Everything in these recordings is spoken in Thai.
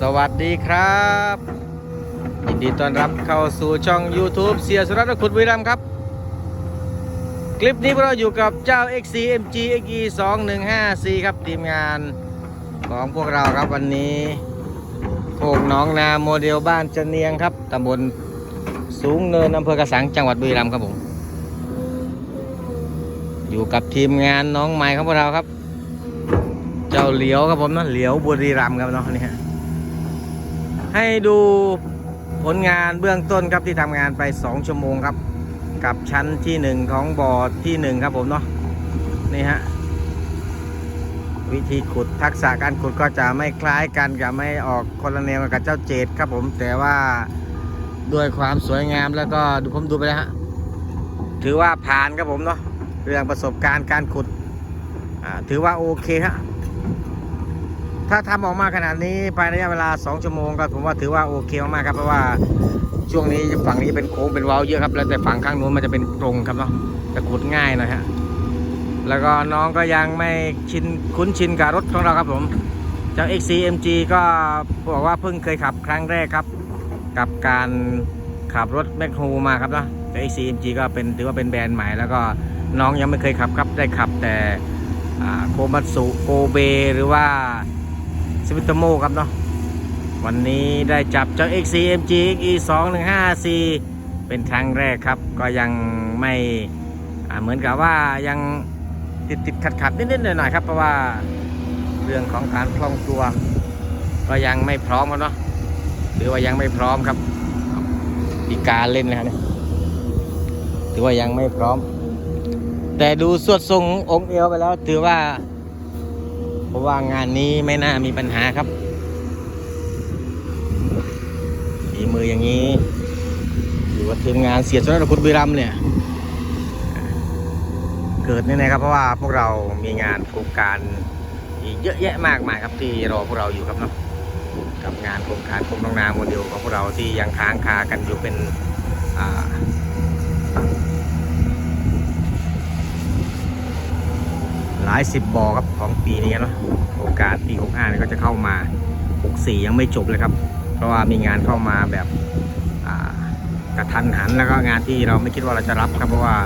สวัสดีครับ ยินดีต้อนรับเข้าสู่ช่อง YouTube เสียสุรัตน์ขุดวิรัมย์ครับ คลิปนี้พวกเราอยู่กับเจ้า XCMG XE 2154ครับ ทีมงานของพวกเราครับวันนี้โคกหน้องนาโมเดลบ้านจะเนียงครับตำบลสูงเนินอำเภอกระสังจังหวัดบุรีรัมย์ครับผม อยู่กับทีมงานน้องใหม่ของพวกเราครับ เจ้าเหลียวครับผมนะเหลียวบุรีรัมย์ครับเนาะนี่ฮะ ให้ดูผลงานเบื้องต้นครับที่ทำงานไป 2 ชั่วโมงครับ กับชั้นที่ 1 ของบอ่อที่ 1 ครับผมเนาะนี่ฮะวิธีขุดทักษะการขุดก็จะไม่คล้ายกันกับไม่ออกคนละแนวกับเจ้าเจดครับผม แต่ว่าด้วยความสวยงามแล้วก็ดูผมดูไปแล้วฮะถือว่าผ่านครับผมเนาะเรื่องประสบการณ์การขุดถือว่าโอเคฮะ ถ้าทำออกมาขนาดนี้ภายในระยะเวลา 2 ชั่วโมงก็ผมว่าถือว่าโอเคมากๆครับเพราะว่าช่วงนี้ฝั่งนี้เป็นโค้งเป็นเว้าเยอะครับ แล้วแต่ฝั่งข้างนู้นมันจะเป็นตรงครับเนาะจะขุดง่ายหน่อยฮะแล้วก็น้องก็ยังไม่ชินคุ้นชินกับรถของเราครับผมเจ้า XCMG ก็บอกว่าเพิ่งเคยขับครั้งแรกครับ กับการขับรถแมคโฮมาครับเนาะเจ้า XCMG ก็เป็นถือว่าเป็นแบรนด์ใหม่แล้วก็น้องยังไม่เคยขับครับได้ขับแต่โคมัตสุโกเบหรือว่า สวิตโมครับเนาะวันนี้ได้จับเจ้า XCMG XE 2 1 5 c เป็นครั้งแรกครับ ก็ยังไม่เหมือนกับว่ายังติดติดขัดขัดนิดๆหน่อยๆครับ เพราะว่าเรื่องของการคล่องตัว ก็ยังไม่พร้อมครับเนาะหรือว่ายังไม่พร้อมครับมีการเล่นนะฮะเนี่ยถือว่ายังไม่พร้อม แต่ดูสวดทรงองค์เอวไปแล้วถือว่า เพราะว่างานนี้ไม่น่ามีปัญหาครับฝีมืออย่างนี้อยู่กับทีมงานเสียสนคุณบุรีรัมเนี่ย เกิดแน่ๆครับเพราะว่าพวกเรามีงานโครงการอีกเยอะแยะมากมายครับที่รอพวกเราอยู่ครับเนาะกับงานโครงการโครงน้องนาโมเดลของพวกเราที่ยังค้างคากันอยู่เป็นอ่า หลายสิบบ่อครับของปีนี้เนาะโอกาสปี65นี่ก็จะเข้ามา 64 ยังไม่จบเลยครับ เพราะว่ามีงานเข้ามาแบบกระทันหันแล้วก็งานที่เราไม่คิดว่าเราจะรับครับเพราะว่า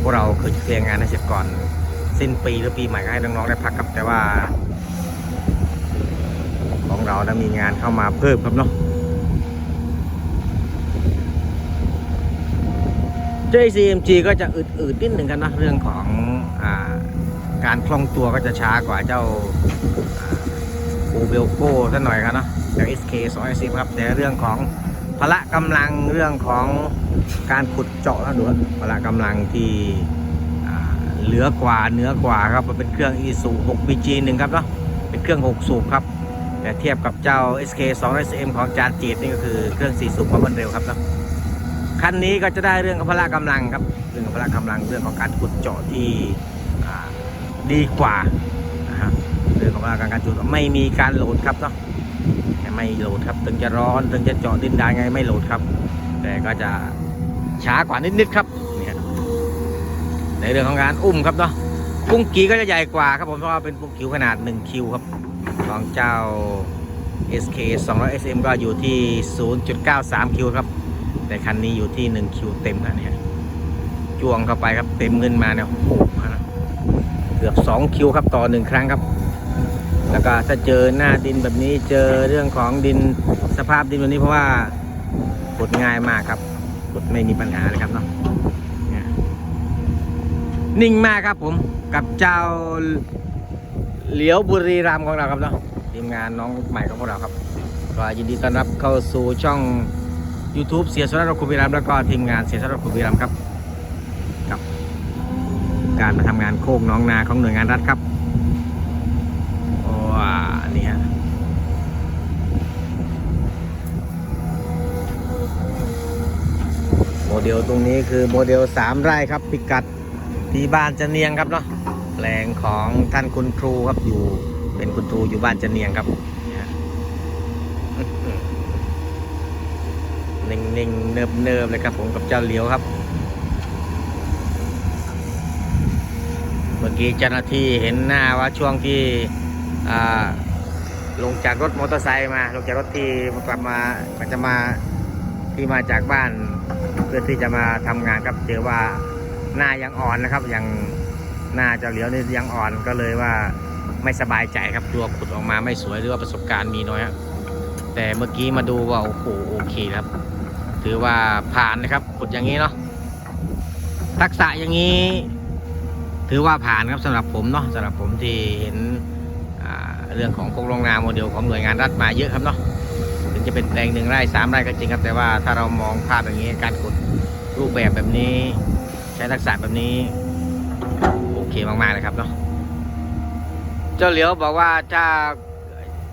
พวกเราเคยเคลียร์งานให้เสร็จก่อน สิ้นปีหรือปีใหม่ให้น้องๆได้พักครับแต่ว่า ของเราได้มีงานเข้ามาเพิ่มครับเนาะเจ้ CMG ก็จะอืดๆนิดหนึ่งกันนะเรื่องของอ่า การคล่องตัวก็จะช้ากว่าเจ้าโอเบลโก้สักหน่อยครับเนาะจาก SK 2 0ครับแต่เรื่องของพละกำลังเรื่องของการขุดเจาะนะดูพละกำลังที่เหลือกว่าเหนือกว่าครับมันเป็นเครื่อง e s u 6 BG 1ครับเนาะเป็นเครื่อง 6 สูบครับ แต่เทียบกับเจ้า SK 2 0 0 m ของจานจีดนี่ก็คือเครื่อง 4 สูบความเร็วครับเนาะคันนี้ก็จะได้เรื่องของพละกำลังครับเรื่องของพละกำลังเรื่องของการขุดเจาะที่ ดีกว่านะฮะเรื่องของการการจุดไม่มีการโหลดครับเนาะไม่โหลดครับถึงจะร้อนถึงจะเจาะดินได้ไงไม่โหลดครับ แต่ก็จะช้ากว่านิดๆครับเนี่ยในเรื่องของการอุ้มครับเนาะปุ้งกีก็จะใหญ่กว่าครับผมเพราะว่าเป็นปุ้งคิวขนาด 1 คิวครับของเจ้า SK 200 SM ก็อยู่ที่ 0.93 คิวครับ แต่คันนี้อยู่ที่ 1 คิวเต็มนะเนี่ยจ้วงเข้าไปครับเต็มเงินมาเนี่ยโอ้โหนะ 2 คิวครับต่อ 1 ครั้งครับ แล้วก็ถ้าเจอหน้าดินแบบนี้เจอเรื่องของดินสภาพดินแบบนี้เพราะว่าขุดง่ายมากครับขุดไม่มีปัญหาเลยครับเนาะนี่นิ่งมากครับผมกับเจ้าเหลียวบุรีรัมของเราครับเนาะทีมงานน้องใหม่ของพวกเราครับก็ยินดีต้อนรับเข้าสู่ช่อง YouTube เสียสระคุณบุรีรัมแล้วก็ทีมงานเสียสระคุณบุรีรัมครับก การมาทำงานโคกน้องนาของหน่วยงานรัฐครับโอ้อ่านี่ฮะโมเดลตรงนี้คือโมเดล 3 ไร่ครับ พิกัดที่บ้านจะเนียงครับเนาะแปลงของท่านคุณครูครับอยู่เป็นคุณครูอยู่บ้านจะเนียงครับนิ่งๆเนิบๆเลยครับผมกับเจ้าเหลียวครับ มื่อกี้เจ้าหน้าที่เห็นหน้าว่าช่วงที่ลงจากรถมอเตอร์ไซค์มา ลงจากรถที่กลับมามันจะมาที่มาจากบ้านเพื่อที่จะมาทำงานครับเจอว่าหน้ายังอ่อนนะครับ ยังหน้าเจ้าเหลียวนี่ยังอ่อนก็เลยว่าไม่สบายใจครับตัวขุดออกมาไม่สวยหรือว่าประสบการณ์มีน้อยครับแต่เมื่อกี้มาดูว่าโอ้โหโอเคครับ ถือว่าผ่านนะครับขุดอย่างนี้เนาะทักษะอย่างนี้ ถือว่าผ่านครับสำหรับผมเนาะสำหรับผมที่เห็นเรื่องของโครงโรงนาโมเดลของหน่วยงานรัฐมาเยอะครับเนาะถึงจะเป็นแปลงหนึ่งไร่สามไร่ก็จริงครับ แต่ว่าถ้าเรามองภาพอย่างนี้การขุดรูปแบบแบบนี้ ใช้ทักษะแบบนี้ โอเคมากๆเลยครับเนาะเจ้าเหลียวบอกว่าถ้า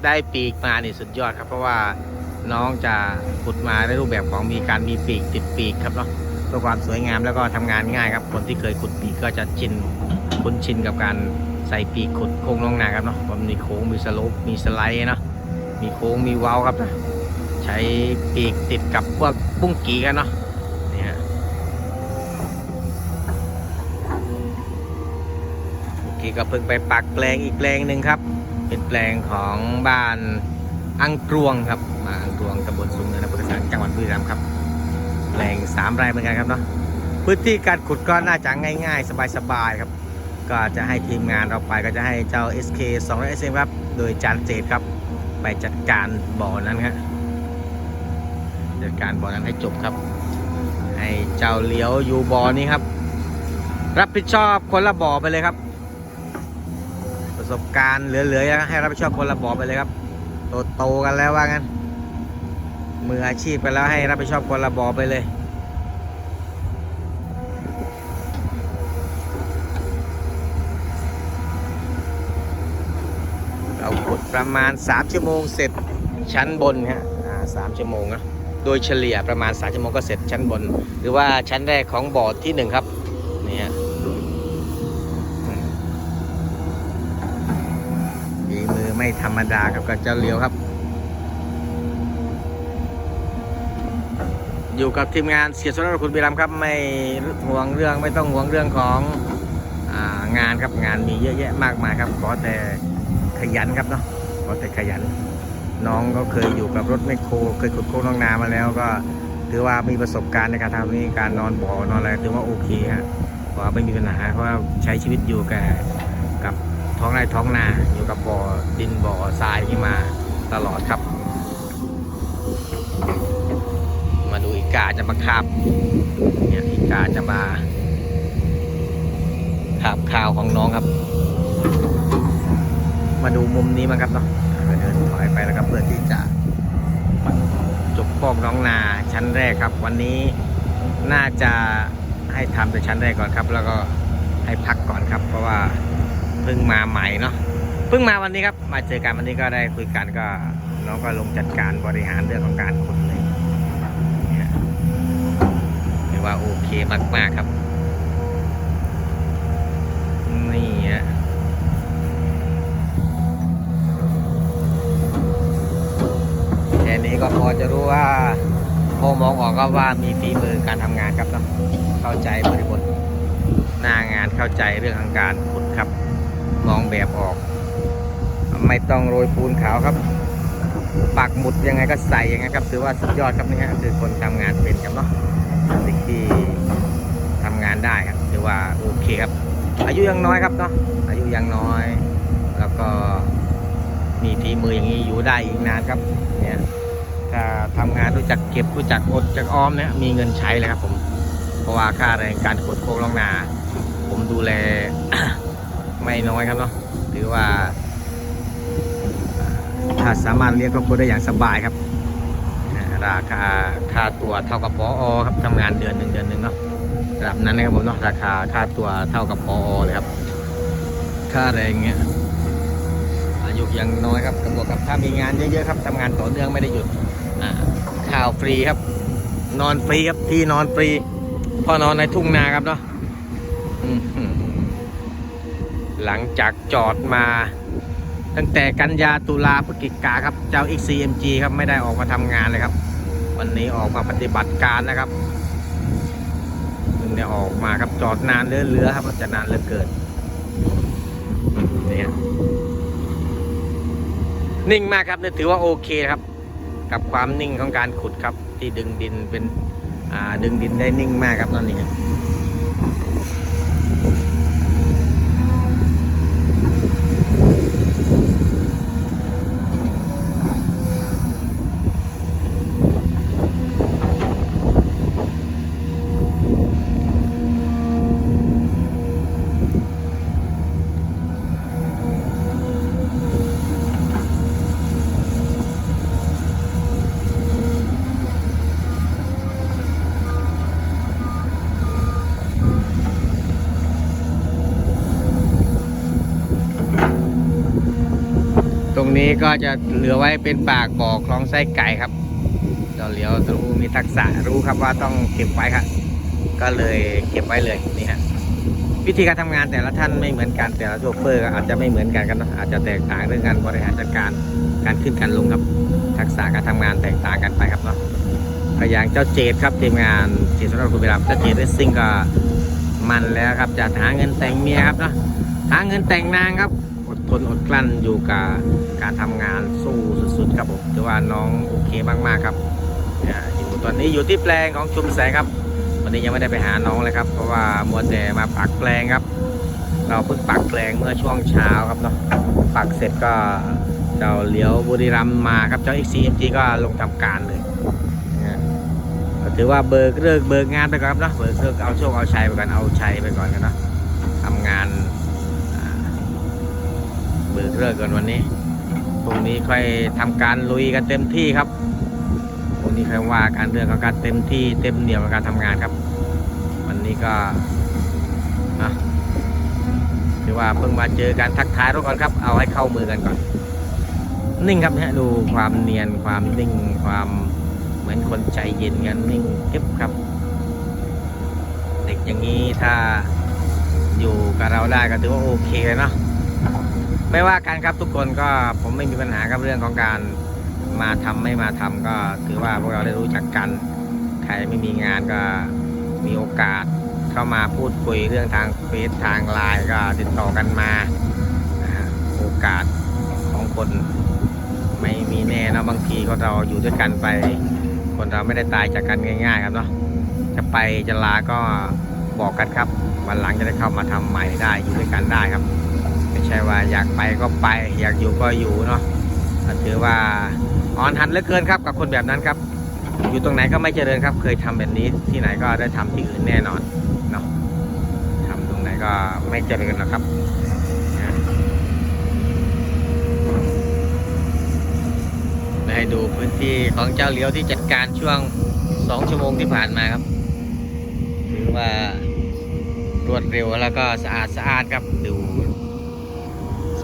ได้ปีกมานี่สุดยอดครับ เพราะว่าน้องจะขุดมาในรูปแบบของมีการมีปีกติดปีกครับเนาะ พื่อความสวยงามแล้วก็ทำงานง่ายครับคนที่เคยขุดปีกก็จะชินคุ้นชินกับการใส่ปีกขุดโค้งลงนาครับเนาะมันมีโค้งมีสโลปมีสไลด์เนาะมีโค้งมีเว้าครับนะใช้ปีกติดกับพวกปุ้งกีกันเนาะเนี่ยกีก็เพิ่งไปปักแปลงอีกแปลงหนึ่งครับ เป็นแปลงของบ้านอังกรวงครับมาอังกรวงตำบลสูงเนินอำเภอสังจังหวัดบุรีรัมย์ครับ แปลงสามไร่เหมือนกันครับเนาะพื้นที่การขุดก็น่าจะง่าย ๆ สบายๆครับ ก็จะให้ทีมงานเราไปก็จะให้เจ้า SK 200 SM ครับ โดยจานเจดครับ ไปจัดการบ่อนั้นครับจัดการบ่อนั้นให้จบครับ ให้เจ้าเหลียวอยู่บ่อนี้ครับ รับผิดชอบคนละบ่อไปเลยครับ ประสบการณ์เหลือๆให้รับผิดชอบคนละบ่อไปเลยครับโตๆกันแล้วว่างั้น มืออาชีพกันแล้วให้รับผิดชอบคนละบอไปเลยเราขุดประมาณ 3 ชั่วโมงเสร็จชั้นบนฮะสามชั่วโมงนะโดยเฉลี่ยประมาณ3ชั่วโมงก็เสร็จชั้นบน หรือว่าชั้นแรกของบ่อที่ 1 ครับนี่ฮะมฝีมือไม่ธรรมดาครับกับเจ้าเลียวครับ อยู่กับทีมงานเสียสระคุณบิรัมครับไม่ห่วงเรื่องไม่ต้องห่วงเรื่องขององานครับงานมีเยอะแยะมากมายครับขอแต่ขยันครับเนาะขอแต่ขยัน น้องก็เคยอยู่กับรถแมโครเคยขุดโค้งน้องนามาแล้วก็ถือว่ามีประสบการณ์ในการทำนี้การนอนบ่อนอนอะไรถือว่าโอเคฮะเพราะไม่มีปัญหาเพราะใช้ชีวิตอยู่กับกับท้องไร่ท้องนาอยู่กับบ่อดินบ่อทรายที่มาตลอดครับ มาดูอี กาจะมาคาบเนี่ยอีกาจะมาคาบข่าวของน้องครับ มาดูมุมนี้มั้งครับเนาะเดินถอยไปแล้วครับเพื่อที่จะจบปอกน้องนาชั้นแรกครับ วันนี้น่าจะให้ทำแต่ชั้นแรกก่อนครับ แล้วก็ให้พักก่อนครับ เพราะว่าเพิ่งมาใหม่เนาะเพิ่งมาวันนี้ครับ มาเจอกันวันนี้ก็ได้คุยกันก็น้องก็ลงจัดการบริหารเรื่องของการขุดเลย เนี่ยถือว่าโอเค มาก ๆ ครับ นี่ฮะแค่นี้ก็พอจะรู้ว่าพอมองออกก็ว่ามีฝีมือการทำงานครับเนาะเข้าใจบริบทหน้างานเข้าใจเรื่องของการขุดครับ มองแบบออก ไม่ต้องโรยปูนขาวครับปักหมุดยังไงก็ใส่ยังไงครับ ถือว่าสุดยอดครับนี่ฮะคือคนทำงานเป็นครับเนาะ สิ่งที่ทำงานได้ครับถือว่าโอเคครับ อายุยังน้อยครับเนาะอายุยังน้อย แล้วก็มีฝีมืออย่างนี้อยู่ได้อีกนานครับเนี่ยถ้าทำงานรู้จักเก็บรู้จักอดจักออมเนี่ยมีเงินใช้เลยครับผมเพราะว่าค่าแรงการขดโค้งลองนา ผมดูแลไม่น้อยครับเนาะถือว่าถ้าสามารถเลี้ยงครอบครัวได้อย่างสบายครับ ราคาค่าตัวเท่ากับพออครับทำงานเดือนหนึ่งเดือนหนึ่งเนาะระดับนั้นนะครับผมเนาะราคาค่าตัวเท่ากับพออเลยครับ ค่าแรงเงี้ยอายุยังน้อยครับตำรวจครับถ้ามีงานเยอะๆครับทำงานต่อเนื่องไม่ได้หยุดอ่าวฟรีครับ นอนฟรีครับที่นอนฟรีพ่อนอนในทุ่งนาครับเนาะหลังจากจอดมา ตั้งแต่กันยาตุลาพฤศจิกาครับ เจ้า XCMG ครับไม่ได้ออกมาทำงานเลยครับ วันนี้ออกมาปฏิบัติการนะครับถึงได้ออกมาครับจอดนานเหลือครับมันจะนานเหลือเกินนี่นิ่งมากครับนี่ถือว่าโอเคครับ กับความนิ่งของการขุดครับ ที่ดึงดินเป็นดึงดินได้นิ่งมากครับนั่นนี้ ก็จะเหลือไว้เป็นปากบ่อคลองไส้ไก่ครับเจ้าเหลียวรู้มีทักษะรู้ครับว่าต้องเก็บไว้ครับก็เลยเก็บไว้เลยนี่ฮะวิธีการทำงานแต่ละท่านไม่เหมือนกันแต่ละโชเฟอร์อาจจะไม่เหมือนกันกันนะอาจจะแตกต่างเรื่องการบริหารจัดการการขึ้นการลงครับ ทักษะการทำงานแตกต่างกันไปครับเนาะก็อย่างเจ้าเจดครับทีมงานทีมสำหรับคุณไปรับเจ้าเจดเรซซิ่งก็มันแล้วครับจะหาเงินแต่งเมียครับเนาะหาเงินแต่งนางครับ ทนอดกลั้นอยู่กับการทำงานสู้สุดๆครับผมถือว่าน้องโอเคมากๆครับอยู่ตอนนี้อยู่ที่แปลงของชุมแสงครับ วันนี้ยังไม่ได้ไปหาน้องเลยครับ เพราะว่ามัวแต่มาปักแปลงครับ เราเพิ่งปักแปลงเมื่อช่วงเช้าครับเนาะปักเสร็จก็เจ้าเลี้ยวบุรีรัมมาครับเจ้า XCMG ก็ลงทำการเลยนะถือว่าเบิกเลิกเบิกงานไปก่อนครับเนาะเบิกเลิกเอาโชคเอาชัยไปก่อนเอาชัยไปก่อนกันเนาะทำงาน เบิกเลิกก่อนวันนี้พรุ่งนี้ค่อยทำการลุยกันเต็มที่ครับพวกนี้ใครว่าการเรื่องของการเต็มที่เต็มเหนี่ยวกับการทำงานครับ วันนี้ก็นะถือว่าเพิ่งมาเจอการทักทายรถก่อนครับ เอาให้เข้ามือกันก่อน นิ่งครับเนี่ยดูความเนียนความนิ่งความเหมือนคนใจเย็นกันนิ่งเก็บครับ เด็กอย่างนี้ถ้าอยู่กับเราได้ก็ถือว่าโอเคเลยเนาะ ไม่ว่ากันครับทุกคนก็ผมไม่มีปัญหากับเรื่องของการมาทำไม่มาทำก็ถือว่าพวกเราได้รู้จักกัน ใครไม่มีงานก็มีโอกาสเข้ามาพูดคุยเรื่องทางเฟซทางไลน์ก็ติดต่อกันมาโอกาสของคนไม่มีแน่นะบางทีคนเราอยู่ด้วยกันไป คนเราไม่ได้ตายจากกันง่าย ๆ ครับเนาะจะไปจะลาก็บอกกันครับวันหลังจะได้เข้ามาทำใหม่ได้อยู่ด้วยกันได้ครับ ใช่ว่าอยากไปก็ไป อยากอยู่ก็อยู่เนาะถือว่าอ่อนหันเหลือเกินครับ กับคนแบบนั้นครับ อยู่ตรงไหนก็ไม่เจริญครับ เคยทำแบบนี้ที่ไหนก็ได้ทำที่อื่นแน่นอนเนาะทำตรงไหนก็ไม่เจริญหรอกครับให้ดูพื้นที่ของเจ้าเหลียวที่จัดการช่วงสองชั่วโมงที่ผ่านมาครับถือว่ารวดเร็วแล้วก็สะอาดสะอาดครับดู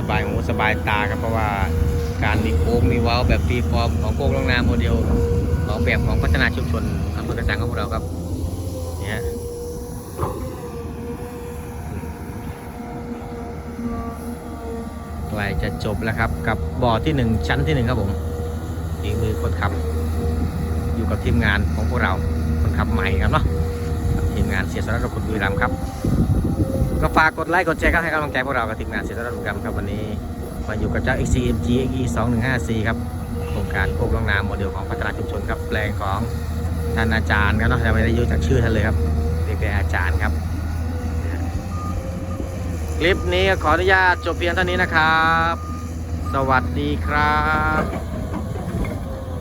บายหูสบายตาครับเพราะว่าการมีโค้งมีเว้าแบบฟรีฟอร์มของโค้งลงนาโมเดลของแบบของพัฒนาชุมชนอำเภอกระสังของพวกเราครับเนี่ยใกล้จะจบแล้วครับ กับบ่อที่หนึ่งชั้นที่หนึ่งครับผมฝีมือคนขับ อยู่กับทีมงานของพวกเราคนขับใหม่ครับเนาะทีมงานเสียสละกับคุณบุรีรัมครับ ก็ฝากกดไลค์กดแชร์ครับให้กำลังใจพวกเรากับทีมงานเสียสละดุกรรมครับวันนี้มาอยู่กับเจ้า XCMG XE 2154ครับโครงการโคกลงนาโมเดลของพัฒนาชุมชนครับแปลงของท่านอาจารย์ครับเนาะยังไม่ได้รู้จักชื่อท่านเลยครับเรียกแต่อาจารย์ครับ คลิปนี้ขออนุญาตจบเพียงเท่านี้นะครับ สวัสดีครับ